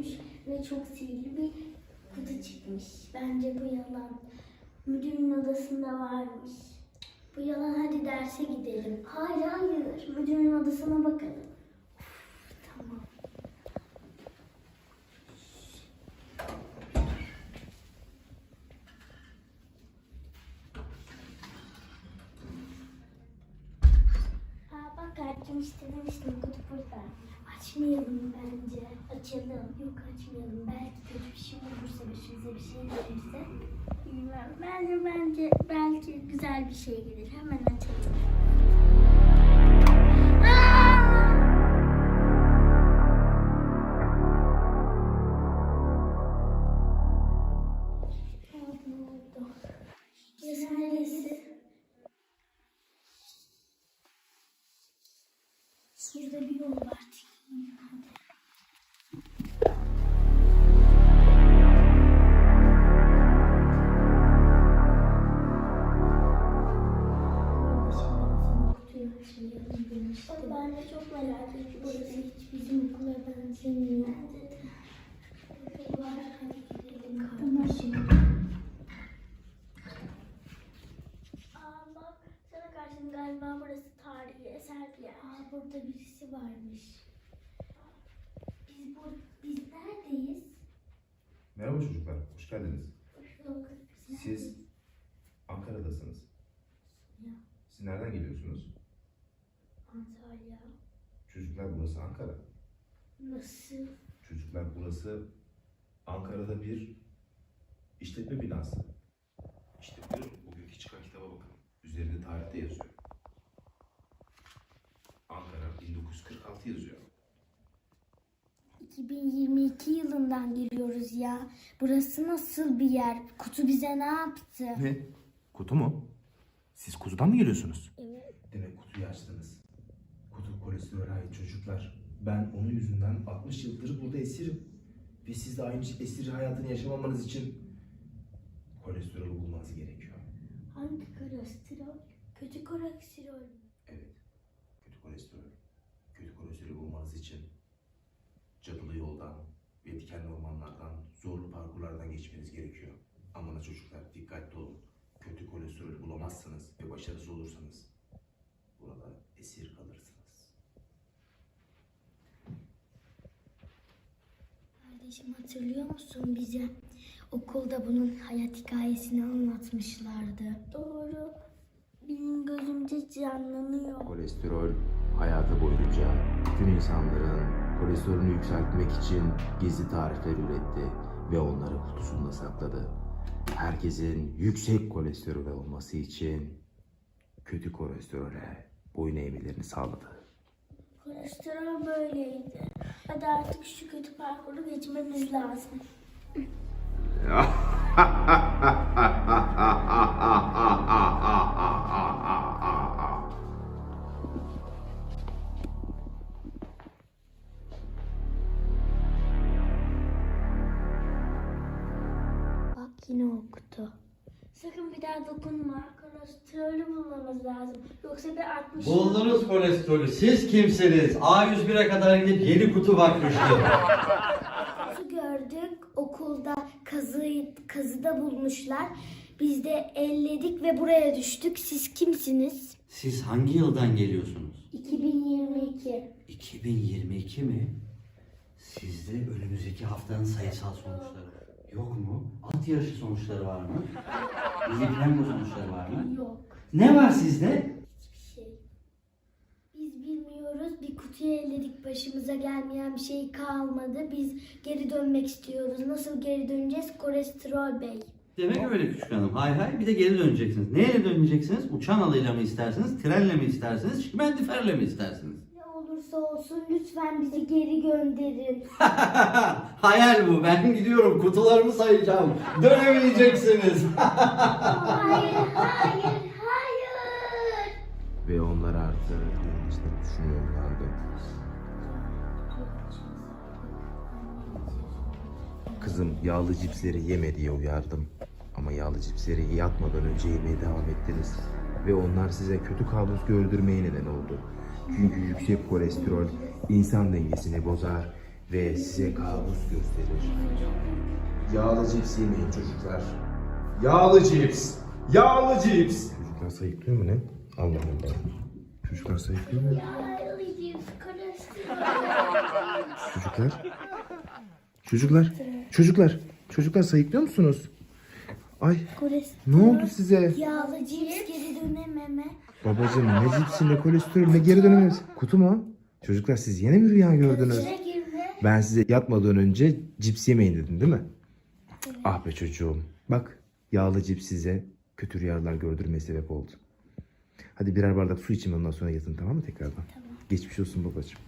koymuş ve çok sihirli bir kutu çıkmış. Bence bu yalan. Müdürün odasında varmış. Bu yalan hadi derse gidelim. Hayır hayır. Müdürün odasına bakalım. Uf, tamam. Aa, açmıştım demiştim kutu burada. Açmayalım bence. Açalım. Yok açmayalım. Belki kötü bir şey olursa başımıza bir şey gelirse. Bilmem. Bence bence belki güzel bir şey gelir. Hemen açalım. Burası neresi? De çok merak ettim. Burası hiç bizim okula benzemiyor. Var. Aa bak sana karşın galiba burası tarihi eser bir yer. Aa burada birisi varmış. Biz bu biz neredeyiz? Merhaba çocuklar, hoş geldiniz. Yok. biz Siz neredeyiz? Ankara'dasınız. Ya, Siz nereden geliyorsunuz? Antalya. Çocuklar burası Ankara. Nasıl? Çocuklar burası Ankara'da bir işletme binası. İşte buyurun, bugünkü çıkan kitaba bakın. Üzerinde tarihte yazıyor. Ankara 1946 yazıyor. 2022 yılından geliyoruz ya. Burası nasıl bir yer? Kutu bize ne yaptı? Ne? Kutu mu? Siz kutudan mı geliyorsunuz? Evet. Kolesterole ait çocuklar. Ben onun yüzünden 60 yıldır burada esirim. Ve siz de aynı esir hayatını yaşamamanız için kolesterolü bulmanız gerekiyor. Hangi kolesterol? Kötü kolesterol. Evet. Kötü kolesterol. Kötü kolesterolü bulmanız için cadılı yoldan ve dikenli ormanlardan, zorlu parkurlardan geçmeniz gerekiyor. Aman çocuklar dikkatli olun. Kötü kolesterolü bulamazsanız ve başarısız olursanız burada esir kalırsınız. Kardeşim hatırlıyor musun bize? Okulda bunun hayat hikayesini anlatmışlardı. Doğru. Benim gözümde canlanıyor. Kolesterol hayatı boyunca bütün insanların kolesterolünü yükseltmek için gizli tarifler üretti ve onları kutusunda sakladı. Herkesin yüksek kolesterol olması için kötü kolesterole boyun eğmelerini sağladı. Kolesterol böyleydi. Hadi artık şu kötü parkuru geçmemiz lazım. Bak yine o kutu. Sakın bir daha dokunma. Kolesterolü bulmamız lazım. Yoksa bir 60 Buldunuz kolesterolü. Siz kimsiniz? A101'e kadar gidip yeni kutu bakmıştım. Kutu gördük. Okulda kazı, kazıda bulmuşlar. Biz de elledik ve buraya düştük. Siz kimsiniz? Siz hangi yıldan geliyorsunuz? 2022. 2022 mi? Sizde önümüzdeki haftanın sayısal sonuçları yok mu? At yarışı sonuçları var mı? Milli piyango sonuçları var mı? Yok. Ne var sizde? Hiçbir şey. Biz bilmiyoruz. Bir kutuyu elledik. Başımıza gelmeyen bir şey kalmadı. Biz geri dönmek istiyoruz. Nasıl geri döneceğiz? Kolesterol Bey. Demek öyle küçük hanım. Hay hay bir de geri döneceksiniz. Neyle döneceksiniz? Uçan alıyla mı istersiniz? Trenle mi istersiniz? Şimendiferle mi istersiniz? Olursa olsun lütfen bizi geri gönderin. Hayal bu. Ben gidiyorum. Kutularımı sayacağım. Dönemeyeceksiniz. hayır, hayır, hayır. Ve onlar artık yanlışları düşünüyorlardı. Kızım yağlı cipsleri yeme diye uyardım. Ama yağlı cipsleri yatmadan önce yemeye devam ettiniz. Ve onlar size kötü kabus gördürmeye neden oldu. Çünkü yüksek kolesterol insan dengesini bozar ve size kabus gösterir. Yağlı cips yemeyin çocuklar. Yağlı cips. Yağlı cips. Çocuklar sayıklıyor mu ne? Allah Allah. Çocuklar sayıklıyor mu? Yağlayacağız. Kolesterol. Çocuklar. Çocuklar. Çocuklar. Çocuklar sayıklıyor musunuz? Ay Kolesterol. ne oldu size? Yağlı cips geri dönememe. Babacım ne cipsi ne kolesterol ne geri dönememiz. Kutu mu? Çocuklar siz yine mi rüya gördünüz? Ben size yatmadan önce cips yemeyin dedim değil mi? Ah be çocuğum. Bak yağlı cips size kötü rüyalar gördürmeye sebep oldu. Hadi birer bardak su için ondan sonra yatın tamam mı tekrardan? Geçmiş olsun babacığım.